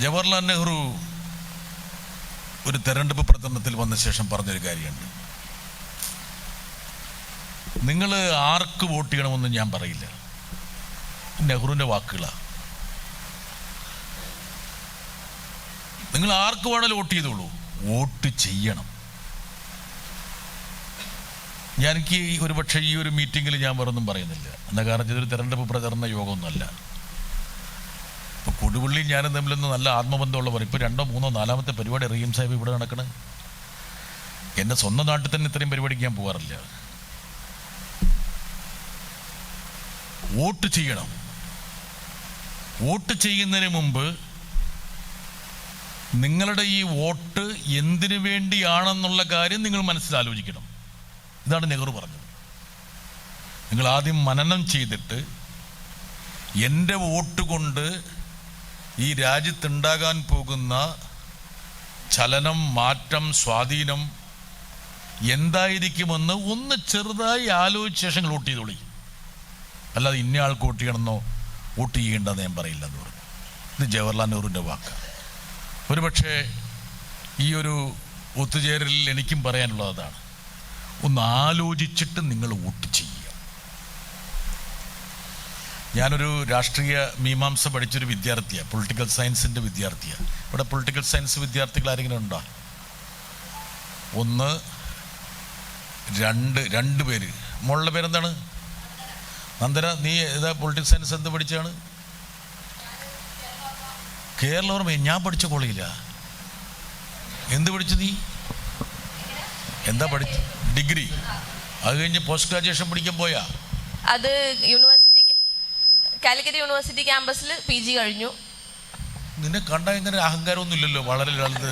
ജവഹർലാൽ നെഹ്റു ഒരു തെരഞ്ഞെടുപ്പ് പ്രചരണത്തിൽ വന്ന ശേഷം പറഞ്ഞൊരു കാര്യമുണ്ട്. നിങ്ങൾ ആർക്ക് വോട്ട് ചെയ്യണമെന്ന് ഞാൻ പറയില്ല. നെഹ്റുവിന്റെ വാക്കുകളാണ് നിങ്ങൾ ആർക്ക് വേണമെങ്കിലും വോട്ട് ചെയ്തോളൂ. വോട്ട് ചെയ്യണം. ഞാൻ എനിക്ക് ഈ ഒരു പക്ഷേ ഈ ഒരു മീറ്റിങ്ങിൽ ഞാൻ വേറൊന്നും പറയുന്നില്ല. എന്താ കാരണം? ഇതൊരു തെരഞ്ഞെടുപ്പ് പ്രചരണ യോഗമൊന്നുമല്ല. ഇപ്പൊ കൊടുവള്ളി ഞാനും തമ്മിലൊന്ന് നല്ല ആത്മബന്ധമുള്ളവർ ഇപ്പൊ രണ്ടോ മൂന്നോ നാലാമത്തെ പരിപാടി റഹീം സാഹിബ് ഇവിടെ നടക്കണ്. എന്റെ സ്വന്തം നാട്ടിൽ തന്നെ ഇത്രയും പരിപാടിക്ക് ഞാൻ പോകാറില്ല വോട്ട് ചെയ്യണം. വോട്ട് ചെയ്യുന്നതിന് മുമ്പ് നിങ്ങളുടെ ഈ വോട്ട് എന്തിനു വേണ്ടിയാണെന്നുള്ള കാര്യം നിങ്ങൾ മനസ്സിൽ ആലോചിക്കണം. ഇതാണ് നെഹ്റു പറഞ്ഞത്. നിങ്ങൾ ആദ്യം മനനം ചെയ്തിട്ട് എന്റെ വോട്ട് കൊണ്ട് ഈ രാജ്യത്തുണ്ടാകാൻ പോകുന്ന ചലനം മാറ്റം സ്വാധീനം എന്തായിരിക്കുമെന്ന് ഒന്ന് ചെറുതായി ആലോചിച്ച ശേഷം വോട്ട് ചെയ്തോളി. അല്ലാതെ ഇന്ന ആൾക്ക് വോട്ട് ചെയ്യണമെന്നോ വോട്ട് ചെയ്യേണ്ടെന്ന് ഞാൻ പറയില്ല എന്ന് പറഞ്ഞു. ഇത് ജവഹർലാൽ നെഹ്റുവിന്റെ വാക്ക്. ഒരുപക്ഷെ ഈ ഒരു ഒത്തുചേരലിൽ എനിക്കും പറയാനുള്ളത് അതാണ് ഒന്ന് ആലോചിച്ചിട്ട് നിങ്ങൾ വോട്ട് ചെയ്യുക ഞാനൊരു രാഷ്ട്രീയ മീമാംസ പഠിച്ചൊരു വിദ്യാർത്ഥിയാണ് പൊളിറ്റിക്കൽ സയൻസിന്റെ വിദ്യാർത്ഥിയാണ് ഇവിടെ പൊളിറ്റിക്കൽ സയൻസ് വിദ്യാർത്ഥികൾ ആരെങ്കിലും ഉണ്ടോ? ഒന്ന് രണ്ട് രണ്ട് പേര്. മോളുടെ പേരെന്താണ്? നന്ദന നീ ഏതാ പൊളിറ്റിക്കൽ സയൻസ് എന്ത് പഠിച്ചാണ് കേരള ഓർമ്മ ഞാൻ പഠിച്ച കോളേജില്ല എന്ത് പഠിച്ചു നീ? എന്താ പഠിച്ചു ഡിഗ്രി. അത് കഴിഞ്ഞ് പോസ്റ്റ് ഗ്രാജുവേഷൻ പഠിക്കാൻ പോയാ? അത് യൂണിവേഴ്സിറ്റി കാലിക്കറ്റ് യൂണിവേഴ്സിറ്റി ക്യാമ്പസിൽ പി ജി കഴിഞ്ഞു. നിന്നെ കണ്ട ഇങ്ങനെ അഹങ്കാരമൊന്നും ഇല്ലല്ലോ വളരെ ലളിത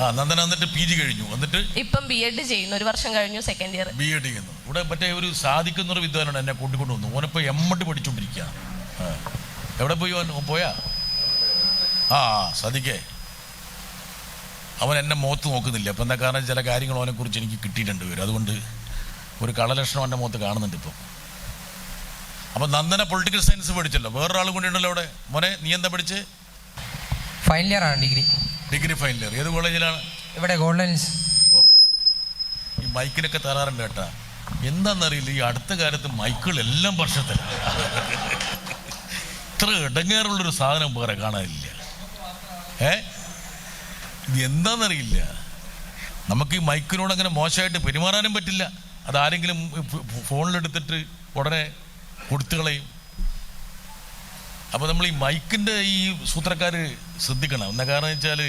ആ നന്ദന എന്നിട്ട് പി ജി കഴിഞ്ഞു. എന്നിട്ട് ഇപ്പം ബി എഡ് ചെയ്യുന്നു ഒരു വർഷം കഴിഞ്ഞു സെക്കൻഡ് ഇയർ ബി എഡ് ചെയ്യുന്നു. ഇവിടെ മറ്റേ ഒരു സാധിക്കുന്ന ഒരു വിദ്വാനാണ് എന്നെ കൂട്ടിക്കൊണ്ട് വന്നു. ഓനിപ്പോൾ എം എഡ് പഠിച്ചുകൊണ്ടിരിക്കുകയാണ് എവിടെ പോയി ആ അവൻ എന്നെ മുഖത്ത് നോക്കുന്നില്ല. അപ്പം എന്താ കാരണം? ചില കാര്യങ്ങൾ അവനെ കുറിച്ച് എനിക്ക് കിട്ടിയിട്ടുണ്ട് വരും അതുകൊണ്ട് ഒരു കളലക്ഷണം എന്റെ മുഖത്ത് കാണുന്നുണ്ട് ഇപ്പം. അപ്പം നന്ദന പൊളിറ്റിക്കൽ സയൻസ് പഠിച്ചല്ലോ. വേറൊരാൾ കൂടി ഉണ്ടല്ലോ അവിടെ. മോനെ നീ എന്താ പഠിച്ച്? ഫൈനൽ ഇയർ ആണ് ഡിഗ്രി. ഡിഗ്രി ഫൈനൽ ഇയർ ഏത് കോളേജിലാണ്? ഇവിടെ ഗോൾഡൻ ഓക്കെ. ഈ മൈക്കിനൊക്കെ തരാറുണ്ട് കേട്ടാ. എന്താണെന്നറിയില്ല ഈ അടുത്ത കാലത്ത് മൈക്കുകൾ എല്ലാം വർഷത്തിലാണ് ഇത്ര ഇടങ്ങേറുള്ളൊരു സാധനം വേറെ കാണാനില്ല. ഏ? ഇത് എന്താണെന്നറിയില്ല നമുക്ക് ഈ മൈക്കിനോട് അങ്ങനെ മോശമായിട്ട് പെരുമാറാനും പറ്റില്ല. അതാരെങ്കിലും ഫോണിലെടുത്തിട്ട് ഉടനെ കൊടുത്തു അപ്പൊ അപ്പോൾ നമ്മൾ ഈ മൈക്കിന്റെ ഈ സൂത്രക്കാർ ശ്രദ്ധിക്കണം. എന്താ കാരണം വെച്ചാൽ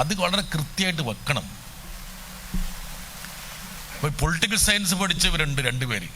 അത് വളരെ കൃത്യമായിട്ട് വെക്കണം. പൊളിറ്റിക്കൽ സയൻസ് പഠിച്ചവരുണ്ട് രണ്ടുപേര്